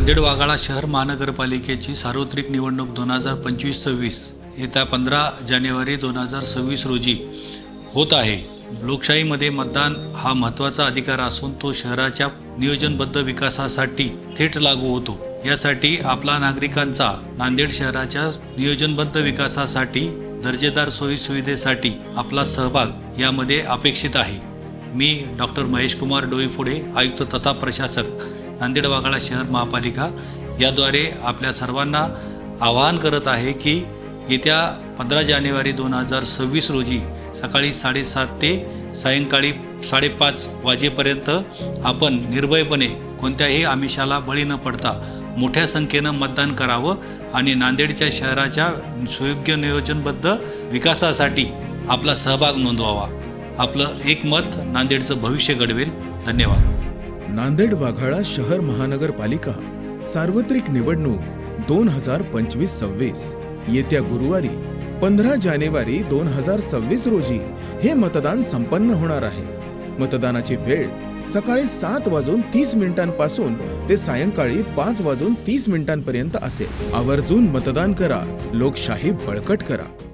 नांदेड वाघाळा शहर महानगरपालिकेची सार्वत्रिक निवडणूक दोन हजार पंचवीस सव्वीस येत्या पंधरा जानेवारी दोन हजार सव्वीस रोजी होत आहे. लोकशाहीमध्ये मतदान हा महत्त्वाचा अधिकार असून तो शहराच्या नियोजनबद्ध विकासासाठी थेट लागू होतो. यासाठी आपला नागरिकांचा नांदेड शहराच्या नियोजनबद्ध विकासासाठी दर्जेदार सोयीसुविधेसाठी आपला सहभाग यामध्ये अपेक्षित आहे. मी डॉक्टर महेश कुमार डोईफुडे आयुक्त तथा प्रशासक नांदेड वाघाळा शहर महापालिका याद्वारे आपल्या सर्वांना आवाहन करत आहे की येत्या पंधरा जानेवारी दोन हजार सव्वीस रोजी सकाळी साडेसात ते सायंकाळी साडेपाच वाजेपर्यंत आपण निर्भयपणे कोणत्याही आमिषाला बळी न पडता मोठ्या संख्येनं मतदान करावं आणि नांदेडच्या शहराच्या सुयोग्य नियोजनबद्ध विकासासाठी आपला सहभाग नोंदवावा. आपलं एक मत नांदेडचं भविष्य घडवेल. धन्यवाद. नांदेड वाघाळा शहर महानगरपालिका सार्वत्रिक निवडणूक दोन हजार पंचवीस सव्वीस. येत्या गुरुवारी पंधरा जानेवारी दोन हजार सव्वीस रोजी हे मतदान संपन्न होणार आहे. मतदानाची वेळ सकाळी सात वाजून तीस मिनिटांपासून ते सायंकाळी पाच वाजून तीस मिनिटांपर्यंत असेल. आवर्जून मतदान करा. लोकशाही बळकट करा.